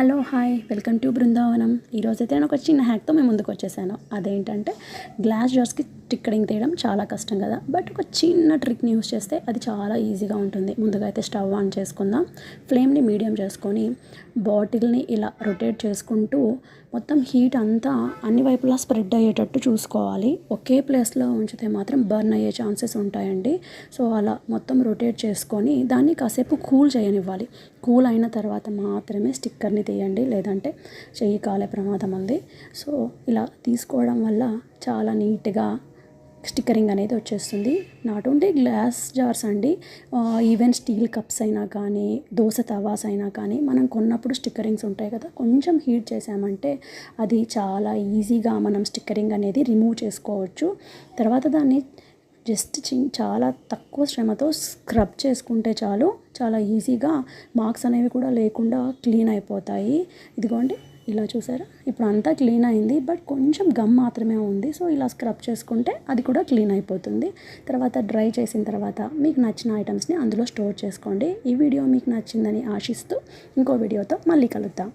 Hello hi. Welcome to Brindavanam. ఈరోజైతే నేను ఒక చిన్న హ్యాక్తో మేము ముందుకు వచ్చేసాను. అదేంటంటే గ్లాస్ జార్స్కి టిక్కడింగ్ తీయడం చాలా కష్టం కదా. బట్ ఒక చిన్న ట్రిక్ని యూస్ చేస్తే అది చాలా ఈజీగా ఉంటుంది. ముందుగా అయితే స్టవ్ ఆన్ చేసుకుందాం. ఫ్లేమ్ని మీడియం చేసుకొని బాటిల్ని ఇలా రొటేట్ చేసుకుంటూ మొత్తం హీట్ అంతా అన్ని వైపులా స్ప్రెడ్ అయ్యేటట్టు చూసుకోవాలి. ఒకే ప్లేస్లో ఉంచితే మాత్రం బర్న్ అయ్యే ఛాన్సెస్ ఉంటాయండి. సో అలా మొత్తం రొటేట్ చేసుకొని దాన్ని కాసేపు కూల్ చేయనివ్వాలి. కూల్ అయిన తర్వాత మాత్రమే స్టిక్కర్ని తీయండి లేదంటే చెయ్యి కాలే ప్రమాదం ఉంది. సో ఇలా తీసుకోవడం వల్ల చాలా నీట్గా స్టిక్కరింగ్ అనేది వచ్చేస్తుంది. నాట్ ఓన్లీ గ్లాస్ జార్స్ అండి ఈవెన్ స్టీల్ కప్స్ అయినా కానీ దోశ తవాస్ అయినా కానీ మనం కొన్నప్పుడు స్టిక్కరింగ్స్ ఉంటాయి కదా కొంచెం హీట్ చేసామంటే అది చాలా ఈజీగా మనం స్టిక్కరింగ్ అనేది రిమూవ్ చేసుకోవచ్చు. తర్వాత దాన్ని జస్ట్ చి చాలా తక్కువ శ్రమతో స్క్రబ్ చేసుకుంటే చాలు చాలా ఈజీగా మార్క్స్ అనేవి కూడా లేకుండా క్లీన్ అయిపోతాయి. ఇదిగోండి ఇలా చూసారా? ఇప్పుడు అంతా క్లీన్ అయింది బట్ కొంచెం గమ్ మాత్రమే ఉంది. సో ఇలా స్క్రబ్ చేసుకుంటే అది కూడా క్లీన్ అయిపోతుంది. తర్వాత డ్రై చేసిన తర్వాత మీకు నచ్చిన ఐటమ్స్ని అందులో స్టోర్ చేసుకోండి. ఈ వీడియో మీకు నచ్చిందని ఆశిస్తూ ఇంకో వీడియోతో మళ్ళీ కలుద్దాం.